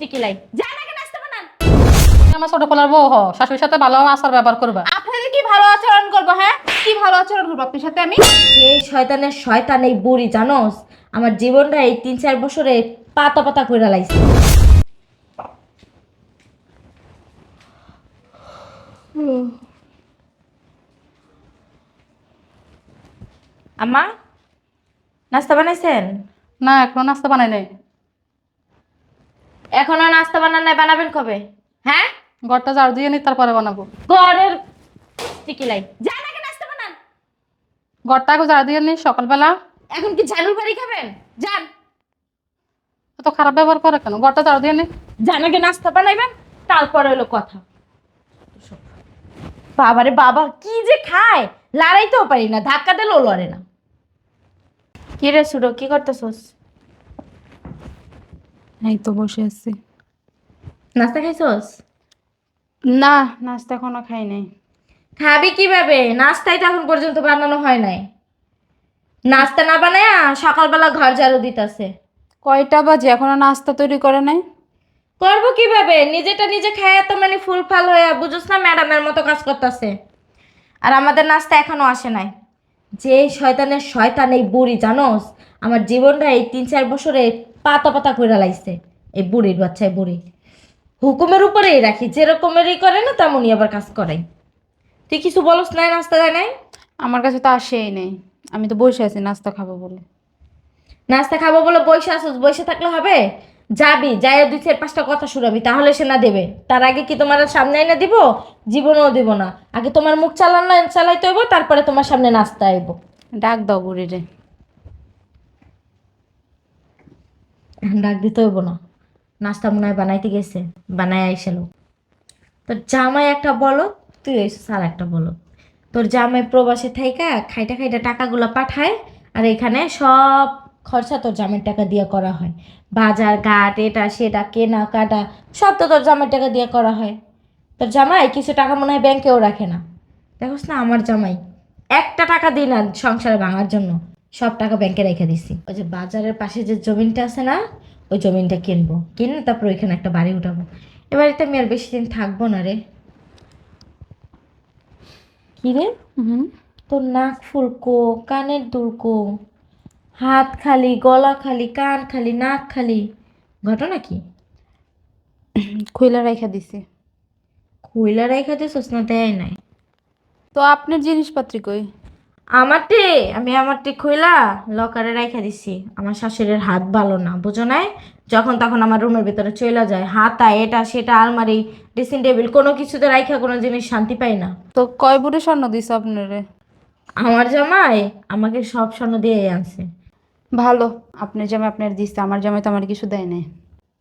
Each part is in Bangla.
টিকি লাই যান আগে নাস্তা বানান? আমার ছোট পোলার বউ হ শাশুড়ির সাথে ভালো আচার ব্যবহার করবা। আপনাদের কি ভালো আচরণ করব হ্যাঁ? কি ভালো আচরণ করব আপনার সাথে আমি? এই শয়তানের শয়তান এই বুড়ি জানোস? আমার জীবনটা এই তিন চার বছরে পাতা পাতা করে লাইছে। আম্মা নাস্তা বানাইছেন? না এখনও নাস্তা বানাই নাই। এখনও নাস্তা বানান নাই বানাবেন কবে? হ্যাঁ? ঘরটা ঝাড়ু দিয়ে নি তারপরে বানাবো। ঘরের টিকি লাই যান আগে নাস্তা বানান। ঘরটা আগে ঝাড়ু দিয়ে নি সকালবেলা। এখন কি ঝালুর বাড়ি খাবেন? যান। এত খারাপ ব্যবহার করে কেন? ঘরটা ঝাড়ু দিয়ে নি। যান আগে নাস্তা বানাইবেন তারপরে হলো কথা। বাবারে বাবা কি যে খায়? লড়াইতেও পারি না ধাক্কা দিলেও লড়ে না। কি রে সুরো কি করতেছস? এই তো বসে আছি। নাস্তা খাইছস? না নাস্তা এখনও খাই নাই। খাবি কীভাবে? নাস্তাই তো এখন পর্যন্ত বানানো হয় নাই। নাস্তা না বানায়া সকালবেলা ঘর ঝাড়ু দিতেছে। কয়টা বাজে? এখনও নাস্তা তৈরি করে নাই? করব কীভাবে? নিজেটা নিজে খায় তো মানে ফুল ফাল হয়ে বুঝোস না ম্যাডামের মতো কাজ করতেছে। আর আমাদের নাস্তা এখনও আসে নাই। যে শয়তানের শয়তান এই বুড়ি জানোস? আমার জীবনটা এই তিন চার বছরে পাতা পাতা করে লাইছে। এই বুড়ির বাচ্চায় বুড়ি। হুকুমের উপরেই রাখি যেরকমেরই করে না তেমনই আবার কাজ করাই। তুই কিছু বলস নাই নাস্তা দেয় নাই? আমার কাছে তো আসেই নেই। আমি তো বসে আছি নাস্তা খাব বলে। নাস্তা খাব বলে বসে আসুস বসে থাকলে হবে? যাবি যাই দুই চার পাঁচটা কথা শুনাবি তাহলে সে না দেবে। তার আগে কি তোমার সামনে না দিব? জীবনেও দিব না। আগে তোমার মুখ চালান না চালাইতে হইব তারপরে তোমার সামনে নাস্তা আইব। ডাক দাও বুড়ি রে ডাক দিতে হইব না। নাস্তা মনে হয় বানাইতে গেছে বানাই আইসাল। তোর জামাই একটা বলো তুই এসে আর একটা বলো তোর জামাই প্রবাসে থাইকা খাইটা খাইটা টাকাগুলো পাঠায় আর এখানে সব খরচা তোর জামের টাকা দিয়ে করা হয়। বাজার ঘাট, এটা সেটা, কেনা কাটা, সব তো তোর জামের টাকা দিয়ে করা হয়। তোর জামাই কিছু টাকা মনে হয় ব্যাংকেও রাখে না। দেখোস না আমার জামাই, একটা টাকা দিই না সংসারে ভাঙার জন্য। সব টাকা ব্যাংকে রেখে দিছি। ওই যে বাজারের পাশে যে জমিনটা আছে না ওই জমিনটা কিনবো। কিনে তারপর ওইখানে একটা বাড়ি উঠাবো। এ বাড়িতে আমি আর বেশি দিন থাকব না রে। কি রে? হুম। তোর নাক ফুলকো কানের দুলকো হাত খালি গলা খালি কান খালি নাক খালি। ঘটনা কি? খুইলা রেখে দিছি। খুইলা রেখা দিছস না দেয় নাই। তো আপনার জিনিসপত্র কই? আমারটি আমি আমারটি খুইলা লকারে রেখে দিছি। আমার শাশুড়ির হাত ভালো না বুঝো নাই? যখন তখন আমার রুমের ভিতরে চলে যায় হাতা এটা সেটা আলমারি ড্রেসিং টেবিল কোনো কিছুতে রাইখা কোনো জিনিস শান্তি পাই না। তো কয় বুড়ি স্বর্ণ দিস আপনারে? আমার জামাই আমাকে সব স্বর্ণ দিয়ে আনছে। ভালো আপনার জামাই আপনার দিচ্ছে আমার জামাই তো আমার কিছু দেয় নাই।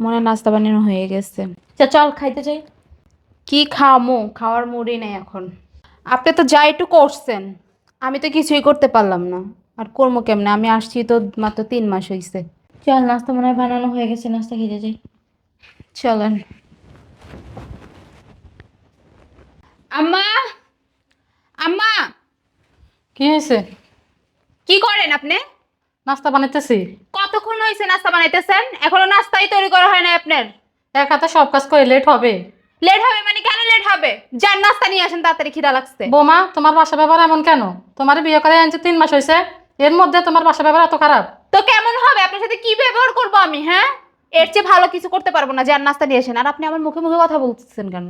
মনে নাস্তা বানানো হয়ে গেছে। চা চল খাইতে চাই কি খামো? খাওয়ার মুড়ি নেই এখন। আপনি তো যা একটু করছেন। আমি তো কিছুই করতে পারলাম না। আর কর্ম কেমনে? আমি আসছি তো মাত্র তিন মাস হয়েছে চল নাস্তা মনে হয় বানানো হয়ে গেছে নাস্তা খেতে যাই। চলেন। আম্মা! আম্মা! কি হয়েছে? কি করেন আপনি? নাস্তা বানাইতেছি। কতক্ষণ হয়েছে নাস্তা বানাইতেছেন? এখনও নাস্তাই তৈরি করা হয় না আপনার। এক হাতে সব কাজ করে লেট হবে। লেট হবে মানে কেন লেট হবে? যান নাস্তা নিয়ে আসেন তাড়াতাড়ি খিদা লাগছে। বৌমা তোমার বাসা ব্যবহার এমন কেন? তোমার বিয়ে করে আনছে তিন মাস হয়েছে এর মধ্যে তোমার বাসা ব্যবহার এত খারাপ। তো কেমন হবে? আপনার সাথে কি ব্যবহার করব আমি হ্যাঁ? এর চেয়ে ভালো কিছু করতে পারব না যান নাস্তা নিয়ে আসেন। আর আপনি আমার মুখে মুখে কথা বলতেছেন কেন?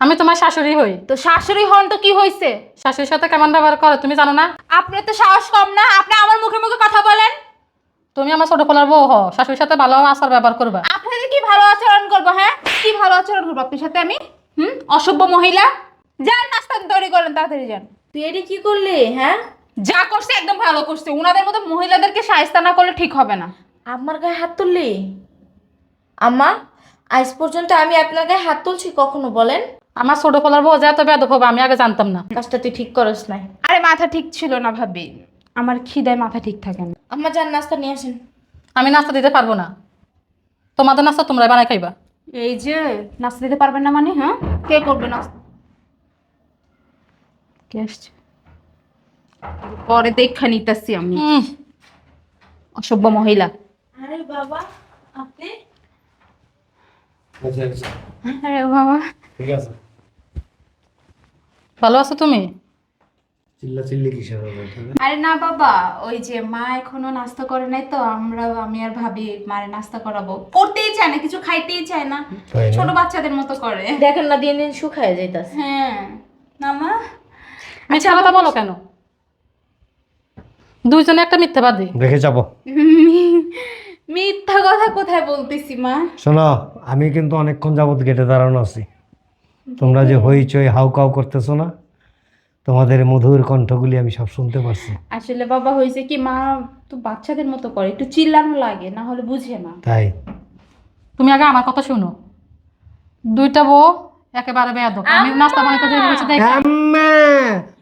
আমি তোমার শাশুড়ি হই। তো শাশুড়ি হন তো কি হয়েছে শাশুড়ির সাথে কেমন ব্যবহার করে তুমি জানো না? আপনার তো সাহস কম না আপনি আমার মুখে মুখে কথা বলেন। তুমি আমার ছোট পোলার বউ হ শাশুড়ির সাথে ভালো আচার ব্যবহার করবা। আপনাদের কি ভালো আচরণ করব হ্যাঁ? কি ভালো আচরণ করব? আপনার সাথে আমি? হুম? অসভ্য মহিলা? যান নাস্তা তৈরি করেন তাড়াতাড়ি যান। তুই এটি কি করলি হ্যাঁ? যা করছে একদম ভালো করছে। উনাদের মতো মহিলাদেরকে সাহিস্তা না করলে ঠিক হবে না। আমার গায়ে হাত তুললি? আম্মা আজ পর্যন্ত আমি আপনার গায়ে হাত তুলছি কখনো বলেন। আমার ছোট পোলার বউ যে এত বেদক হবে আমি আগে জানতাম না। কাজটা তুই ঠিক করস নাই। আরে মাথা ঠিক ছিল না ভাবি। আমার খিদায় মাথা ঠিক থাকে না। আম্মা যান নাস্তা নিয়ে আসেন। আমি নাস্তা দিতে পারব না। তোমাদের নাস্তা তোমরা বানাই খাইবা। এই যে নাস্তা দিতে পারবেন না মানে হ্যাঁ? কে করবে নাস্তা? কে আসছে? পরে দেখা নিতেছি আমি। অসভ্য মহিলা। আরে বাবা আপনি? আরে বাবা। ঠিক আছে। ভালো আছো তুমি? কিসের হবে আরে না বাবা ওই যে মা এখনও নাস্তা করে নাই তো আমরা আমি আর ভাবি মারে নাস্তা করাবো। করতেই চায় না কিছু খাইতেই চায় না। ছোট বাচ্চাদের মতো করে। দেখেন না দিন দিন শুকায় যাইতাছে। হ্যাঁ। না মা? মিথ্যা কথা বলো কেন? দুইজনে একটা মিথ্যাবাদী দেখে যাব। মিথ্যা কথা কোথায় বলতেছি মা? শোনো আমি কিন্তু অনেকক্ষণ যাবত গেটে দাঁড়ানো আছি। তোমরা যে হইচই হাউ কাউ করতেছো না তোমাদের মধুর কণ্ঠগুলি আমি সব শুনতে পারছি। আসলে বাবা হয়েছে কি মা তো বাচ্চাদের মতো করে একটু চিল্লানো লাগে না হলে বুঝে না। তাই? তুমি আগে আমার কথা শুনো। দুইটা বউ একেবারে বেয়াদ আমি নাস্তা বানাইতে দেরি হয়েছে দেখ। আম্মা,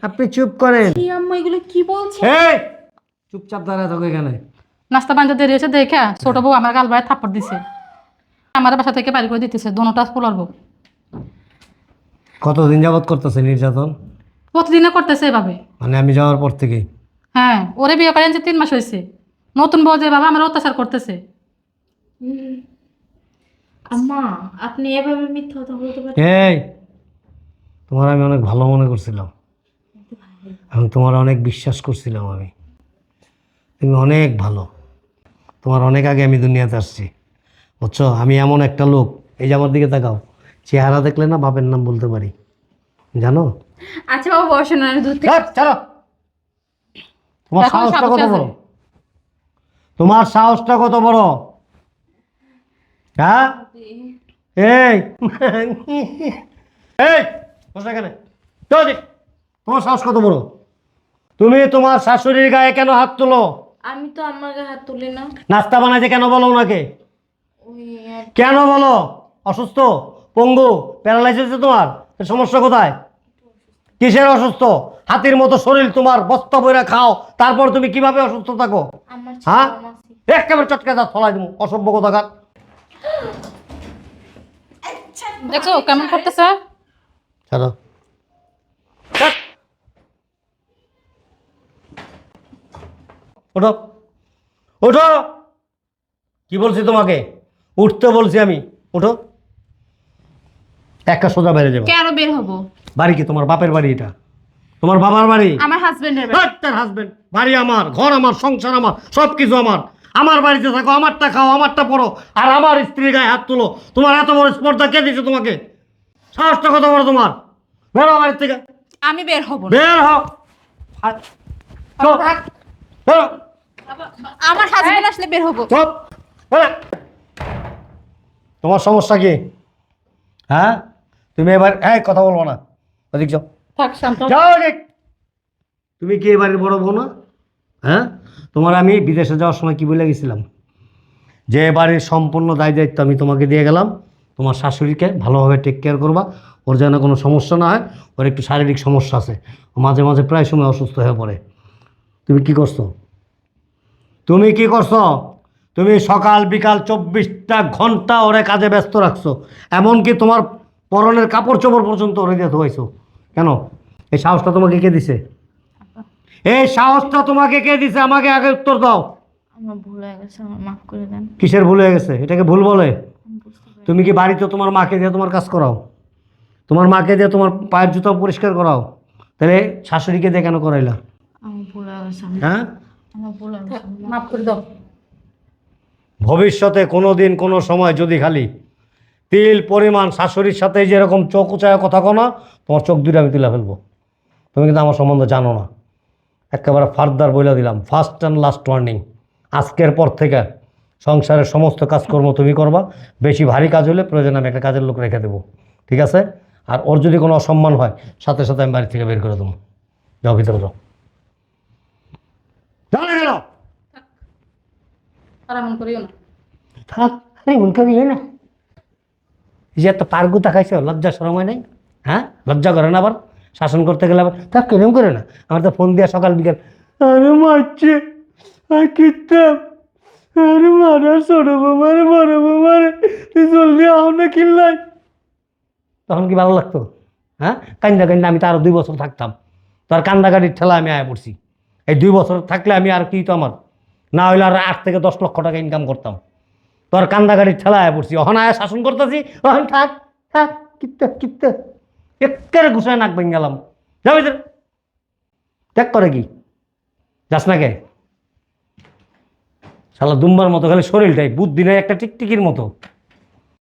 আপনি চুপ করেন। কি আম্মা এগুলো কি বলছে? এই চুপচাপ দাঁড়ায় থাকো এখানে। নাস্তা বানাইতে দেরি হয়েছে দেখে ছোট বউ আমার গাল বাড়ি থাপ্পড় দিছে। আমার বাসা থেকে বাড়ি করে দিতেছে দোনোটা পোলার বউ। কতদিন যাবত করতেছে নির্যাতন? প্রতিদিনে করতেছে এভাবে। মানে আমি যাওয়ার পর থেকে? হ্যাঁ ওরে বিয়ে করেন আনছে তিন মাস হয়েছে। নতুন বউ যে বাবা আমার অত্যাচার করতেছে। আম্মা আপনি এভাবে মিথ্যা কথা বলতে পারেন এই তোমার আমি অনেক ভালো মনে করছিলাম। আমি তোমার অনেক বিশ্বাস করছিলাম আমি। তুমি অনেক ভালো। তোমার অনেক আগে আমি দুনিয়াতে আসছি। বুঝছ? আমি এমন একটা লোক। এই যে আমার দিকে তাকাও। চেহারা দেখলে না বাপের নাম বলতে পারি। জানো? আচ্ছা বাবা বসে না থেকে ধ্যাৎ, ছাড়ো। তোমার সাহসটা কত। বড়? তোমার সাহসটা কত বড়? হ্যাঁ? এই। এই বসে এখানে। চল। তোমার সাহস কত বড়? তুমি তোমার শাশুড়ির গায়ে কেন হাত তুলো? আমি তো আমার গায়ে হাত তুলি না। নাস্তা বানাইতে কেন বলো ওনাকে? কেন বলো? অসুস্থ? পঙ্গু? প্যারালাইসিস তোমার? সমস্যা কোথায়? কিসের অসুস্থ? হাতির মতো শরীর তোমার বস্তা বইরা খাও তারপর তুমি কীভাবে অসুস্থ থাকো? হ্যাঁ? একেবারে চটকে দাঁত ফলাই দেবো অসভ্য কোথাকার। দেখছ কেমন করতেছে? ছাড়ো। ওঠো। ওঠো। কি বলছি তোমাকে? উঠতে বলছি আমি। ওঠো। একটা সোজা বাইরে যাব। কেন বের হব? বাড়ি কি? তোমার বাপের বাড়ি এটা? তোমার বাবার বাড়ি? আমার হাজবেন্ডের তার হাজবেন্ড বাড়ি আমার ঘর আমার সংসার আমার সব কিছু আমার। আমার বাড়িতে থাকো আমারটা খাও আমারটা পড়ো আর আমার স্ত্রীর গায়ে হাত তুলো। তোমার এত বড় স্পর্ধা কে দিছে তোমাকে? সাহসটা কত বড় তোমার? বেরো বাড়ির থেকে। আমি বের হব বের হও। বেরো, আমার হাজবেন্ড আসলে বের হব। তোমার সমস্যা কি? হ্যাঁ? তুমি এবার এই কথা বলব না। ওদিক যাও। থাক শান্ত যাও। তুমি কি এবারের বড় বউ না? হ্যাঁ? তোমার আমি বিদেশে যাওয়ার সময় কি বলে গেছিলাম? যে এবারের সম্পূর্ণ দায় দায়িত্ব আমি তোমাকে দিয়ে গেলাম। তোমার শাশুড়িকে ভালোভাবে টেক কেয়ার করবা। ওর যেন কোনো সমস্যা না হয় ওর একটু শারীরিক সমস্যা আছে। মাঝে মাঝে প্রায় সময় অসুস্থ হয়ে পড়ে। তুমি কি করছ? তুমি কি করছ? তুমি সকাল বিকাল চব্বিশটা ঘণ্টা ওরে কাজে ব্যস্ত রাখছো। এমনকি তোমার পরনের কাপড় চোপড় পর্যন্ত ওরে দিয়ে ধোয়াইছো। কেন? এই সাহসটা তোমাকে কে দিছে? এই সাহসটা তোমাকে কে দিছে? আমাকে আগে উত্তর দাও। আমার ভুল হয়ে গেছে আমার মাফ করে দেন। কিসের ভুল হয়ে গেছে? এটাকে ভুল বলে। তুমি কি বাড়িতে তোমার মাকে দিয়ে তোমার কাজ করাও? তোমার মাকে দিয়ে তোমার পায়ের জুতা পরিষ্কার করাও? তাহলে শাশুড়িকে দিয়ে কেন করাইলা? হয়ে মাফ করে দাও। ভবিষ্যতে কোনো দিন কোনো সময় যদি খালি তিল পরিমাণ শাশুড়ির সাথে যেরকম চোখ উঁচায় কথা কনা তোমার চোখ দুটো আমি তুলে ফেলব। তুমি কিন্তু আমার সম্বন্ধে জানো না। একেবারে ফার্দার বলে দিলাম। ফার্স্ট অ্যান্ড লাস্ট ওয়ার্নিং আজকের পর থেকে সংসারের সমস্ত কাজকর্ম তুমি করবা। বেশি ভারী কাজ হলে প্রয়োজন আমি একটা কাজের লোক রেখে দেবো। ঠিক আছে? আর ওর যদি কোনো অসম্মান হয় সাথে সাথে আমি বাড়ি থেকে বের করে দেবো। যাও ভিতরে যাও। যাও না কেন আর এমন করিও না। থাক। আরে মন করি না। যে এত পারগুতা খাইছে লজ্জা সরম হয় নাই? হ্যাঁ? লজ্জা করে না আবার? শাসন করতে গেলে আবার? তা কেরম করে না? আমার তো ফোন দিয়া সকাল বিকাল, আরে মারছে, আর কিতাম আরে মারা ছোট মারে বড় বোমারে তুই জলদি আও না কিনলাই তখন কি ভালো লাগতো? হ্যাঁ? কান্দা কান্দা আমি তো আরও দুই বছর থাকতাম। তোর কান্দাকাটির ঠেলা আমি আয় পড়ছি। এই দুই বছর থাকলে আমি আর কি তো আমার? না হইলে আর আট থেকে দশ লক্ষ টাকা ইনকাম করতাম। তোর কান্দাগাড়ির ঠেলায় পড়ছি। অহনায় শাসন করতেছি। অহন থাক থাক, কিত্তে কিত্তে। একেবারে ঘুষায় নাক ভেঙে গেলাম যাবে ত্যাগ করে কি? যাস না কে? শালা দুম্বার মতো খালি শরীরটাই বুদ্ধি নাই একটা টিকটিকির মতো।